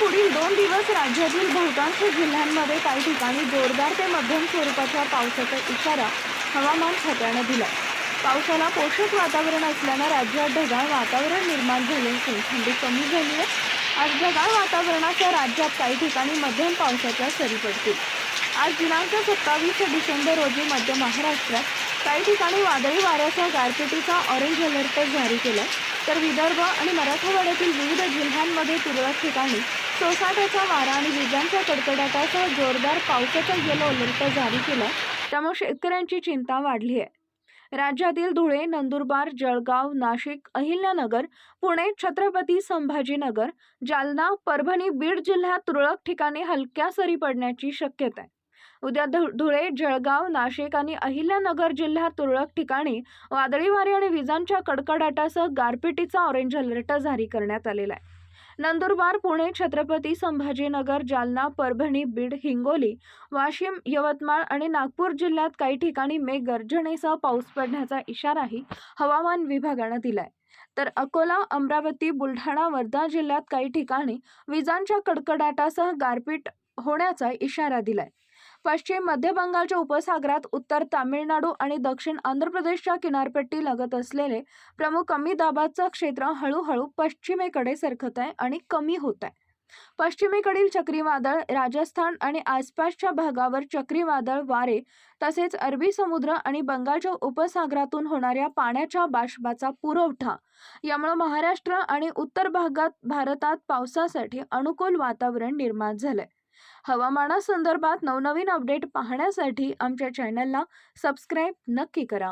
पुढील दोन दिवस राज्यातील बहुतांश जिल्ह्यांमध्ये काही ठिकाणी जोरदार ते मध्यम स्वरूपाच्या पावसाचा इशारा हवामान खात्यानं दिला. पावसाला पोषक वातावरण असल्यानं राज्यात ढगाळ वातावरण निर्माण झाले असून थंडी कमी झाली आहे. आज ढगाळ वातावरणाच्या राज्यात काही ठिकाणी मध्यम पावसाच्या सरी पडतील. आज दिनांक सत्तावीस डिसेंबर रोजी मध्य महाराष्ट्रात काही ठिकाणी वादळी वाऱ्याच्या गारपिटीचा ऑरेंज अलर्ट जारी केला. तर विदर्भ आणि मराठवाड्यातील विविध जिल्ह्यांमध्ये तुरळक ठिकाणी सोसाट्याचा वारा आणि विजांच्या कडकडाटासह जोरदार पावसाचा येलो अलर्ट जारी केला. त्यामुळे शेतकऱ्यांची चिंता वाढली आहे. राज्यातील धुळे नंदुरबार जळगाव नाशिक अहिल्यानगर पुणे छत्रपती संभाजीनगर जालना परभणी बीड जिल्ह्यात तुरळक ठिकाणी हलक्या सरी पडण्याची शक्यता आहे. उद्या धु- धुळे जळगाव नाशिक आणि अहिल्यानगर जिल्ह्यात तुरळक ठिकाणी वादळी वारे आणि विजांच्या कडकडाटासह गारपिटीचा ऑरेंज अलर्ट जारी करण्यात आलेला आहे. नंदुरबार पुणे छत्रपती संभाजीनगर जालना परभणी बीड हिंगोली वाशिम यवतमाळ आणि नागपूर जिल्ह्यात काही ठिकाणी मेघगर्जनेसह पाऊस पडण्याचा इशाराही हवामान विभागानं दिलाय. तर अकोला अमरावती बुलढाणा वर्धा जिल्ह्यात काही ठिकाणी विजांच्या कडकडाटासह गारपीट होण्याचा इशारा दिलाय. पश्चिम मध्य बंगालच्या उपसागरात उत्तर तामिळनाडू आणि दक्षिण आंध्र प्रदेशच्या किनारपट्टी लगत असलेले प्रमुख कमी दाबाचं क्षेत्र हळूहळू पश्चिमेकडे सरकत आहे आणि कमी होत आहे. पश्चिमेकडील चक्रीवादळ राजस्थान आणि आसपासच्या भागावर चक्रीवादळ वारे तसेच अरबी समुद्र आणि बंगालच्या उपसागरातून होणाऱ्या पाण्याच्या बाष्पाचा पुरवठा यामुळे महाराष्ट्र आणि उत्तर भागात भारतात पावसासाठी अनुकूल वातावरण निर्माण झालंय. हवामानासंदर्भात नवनवीन अपडेट पाहण्यासाठी आमच्या चॅनलला सबस्क्राईब नक्की करा.